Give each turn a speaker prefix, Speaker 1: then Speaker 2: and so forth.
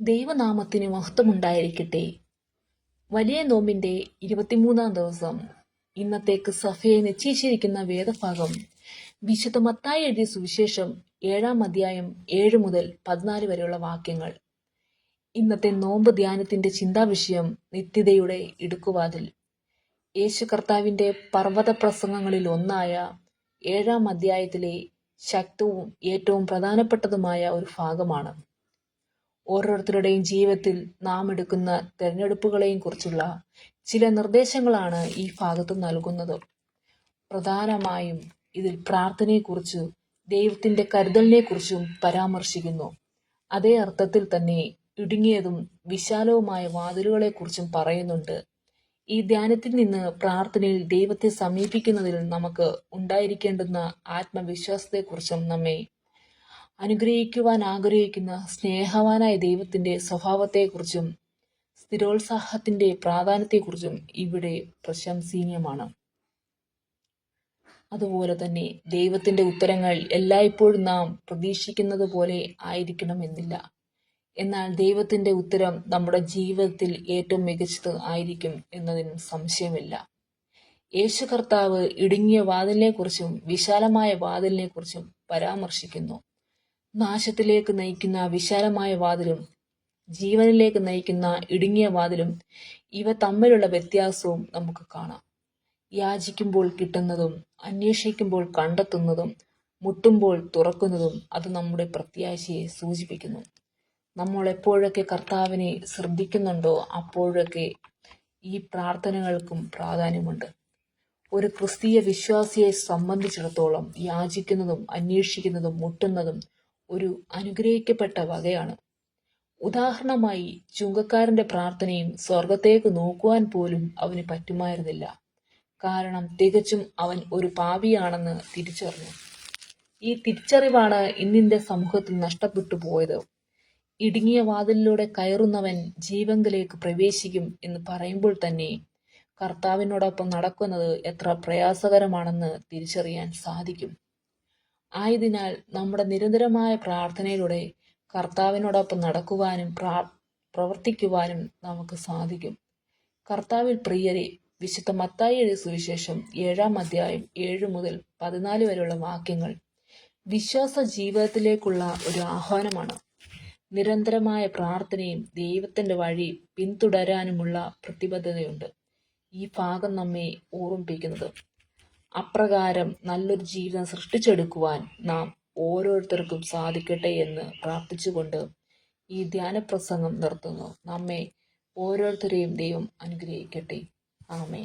Speaker 1: ദൈവനാമത്തിന് മഹത്വമുണ്ടായിരിക്കട്ടെ. വലിയ നോമ്പിന്റെ ഇരുപത്തിമൂന്നാം ദിവസം ഇന്നത്തേക്ക് സഭയെ നിശ്ചയിച്ചിരിക്കുന്ന വേദഭാഗം വിശുദ്ധ മത്തായി എഴുതിയ സുവിശേഷം ഏഴാം അധ്യായം ഏഴ് മുതൽ പതിനാല് വരെയുള്ള വാക്യങ്ങൾ. ഇന്നത്തെ നോമ്പ് ധ്യാനത്തിന്റെ ചിന്താവിഷയം നിത്യതയുടെ ഇടുക്കുവാതിൽ. യേശു കർത്താവിന്റെ പർവത പ്രസംഗങ്ങളിൽ ഒന്നായ ഏഴാം അധ്യായത്തിലെ ശക്തവും ഏറ്റവും പ്രധാനപ്പെട്ടതുമായ ഒരു ഭാഗമാണ്. ഓരോരുത്തരുടെയും ജീവിതത്തിൽ നാം എടുക്കുന്ന തിരഞ്ഞെടുപ്പുകളെയും കുറിച്ചുള്ള ചില നിർദ്ദേശങ്ങളാണ് ഈ ഭാഗത്ത് നൽകുന്നത്. പ്രധാനമായും ഇതിൽ പ്രാർത്ഥനയെക്കുറിച്ച് ദൈവത്തിന്റെ കരുതലിനെക്കുറിച്ചും പരാമർശിക്കുന്നു. അതേ അർത്ഥത്തിൽ തന്നെ ഇടുങ്ങിയതും വിശാലവുമായ വാതിലുകളെക്കുറിച്ചും പറയുന്നുണ്ട്. ഈ ധ്യാനത്തിൽ നിന്ന് പ്രാർത്ഥനയിൽ ദൈവത്തെ സമീപിക്കുന്നതിൽ നമുക്ക് ഉണ്ടായിരിക്കേണ്ടുന്ന ആത്മവിശ്വാസത്തെക്കുറിച്ചും നമ്മെ അനുഗ്രഹിക്കുവാൻ ആഗ്രഹിക്കുന്ന സ്നേഹവാനായ ദൈവത്തിന്റെ സ്വഭാവത്തെക്കുറിച്ചും സ്ഥിരോത്സാഹത്തിന്റെ പ്രാധാന്യത്തെക്കുറിച്ചും ഇവിടെ പ്രശംസനീയമാണ്. അതുപോലെ തന്നെ ദൈവത്തിന്റെ ഉത്തരങ്ങൾ എല്ലായ്പ്പോഴും നാം പ്രതീക്ഷിക്കുന്നത് പോലെ ആയിരിക്കണമെന്നില്ല. എന്നാൽ ദൈവത്തിന്റെ ഉത്തരം നമ്മുടെ ജീവിതത്തിൽ ഏറ്റവും മികച്ചത് ആയിരിക്കും എന്നതിനും സംശയമില്ല. യേശു കർത്താവ് ഇടുങ്ങിയ വാതിലിനെക്കുറിച്ചും വിശാലമായ വാതിലിനെക്കുറിച്ചും പരാമർശിക്കുന്നു. നാശത്തിലേക്ക് നയിക്കുന്ന വിശാലമായ വാതിലും ജീവനിലേക്ക് നയിക്കുന്ന ഇടുങ്ങിയ വാതിലും ഇവ തമ്മിലുള്ള വ്യത്യാസവും നമുക്ക് കാണാം. യാചിക്കുമ്പോൾ കിട്ടുന്നതും അന്വേഷിക്കുമ്പോൾ കണ്ടെത്തുന്നതും മുട്ടുമ്പോൾ തുറക്കുന്നതും അത് നമ്മുടെ പ്രത്യാശയെ സൂചിപ്പിക്കുന്നു. നമ്മൾ എപ്പോഴൊക്കെ കർത്താവിനെ ശ്രദ്ധിക്കുന്നുണ്ടോ അപ്പോഴൊക്കെ ഈ പ്രാർത്ഥനകൾക്കും പ്രാധാന്യമുണ്ട്. ഒരു ക്രിസ്തീയ വിശ്വാസിയെ സംബന്ധിച്ചിടത്തോളം യാചിക്കുന്നതും അന്വേഷിക്കുന്നതും മുട്ടുന്നതും ഒരു അനുഗ്രഹിക്കപ്പെട്ട വകയാണ്. ഉദാഹരണമായി ചുങ്കക്കാരന്റെ പ്രാർത്ഥനയും സ്വർഗത്തേക്ക് നോക്കുവാൻ പോലും അവന് പറ്റുമായിരുന്നില്ല. കാരണം തികച്ചും അവൻ ഒരു പാപിയാണെന്ന് തിരിച്ചറിഞ്ഞു. ഈ തിരിച്ചറിവാണ് ഇന്നിന്റെ സമൂഹത്തിൽ നഷ്ടപ്പെട്ടു പോയത്. ഇടുങ്ങിയ വാതിലിലൂടെ കയറുന്നവൻ ജീവങ്കിലേക്ക് പ്രവേശിക്കും എന്ന് പറയുമ്പോൾ തന്നെ കർത്താവിനോടൊപ്പം നടക്കുന്നത് എത്ര പ്രയാസകരമാണെന്ന് തിരിച്ചറിയാൻ സാധിക്കും. ആയതിനാൽ നമ്മുടെ നിരന്തരമായ പ്രാർത്ഥനയിലൂടെ കർത്താവിനോടൊപ്പം നടക്കുവാനും പ്രാ പ്രവർത്തിക്കുവാനും നമുക്ക് സാധിക്കും. കർത്താവിൽ പ്രിയരെ വിശുദ്ധ മത്തായി സുവിശേഷം ഏഴാം അധ്യായം ഏഴ് മുതൽ പതിനാല് വരെയുള്ള വാക്യങ്ങൾ വിശ്വാസ ജീവിതത്തിലേക്കുള്ള ഒരു ആഹ്വാനമാണ്. നിരന്തരമായ പ്രാർത്ഥനയും ദൈവത്തിന്റെ വഴി പിന്തുടരാനുമുള്ള പ്രതിബദ്ധതയുണ്ട്. ഈ ഭാഗം നമ്മെ ഓർമ്മിപ്പിക്കുന്നത് അപ്രകാരം നല്ലൊരു ജീവിതം സൃഷ്ടിച്ചെടുക്കുവാൻ നാം ഓരോരുത്തർക്കും സാധിക്കട്ടെ എന്ന് പ്രാർത്ഥിച്ചുകൊണ്ട് ഈ ധ്യാനപ്രസംഗം നിർത്തുന്നു. നമ്മെ ഓരോരുത്തരെയും ദൈവം അനുഗ്രഹിക്കട്ടെ. ആമേ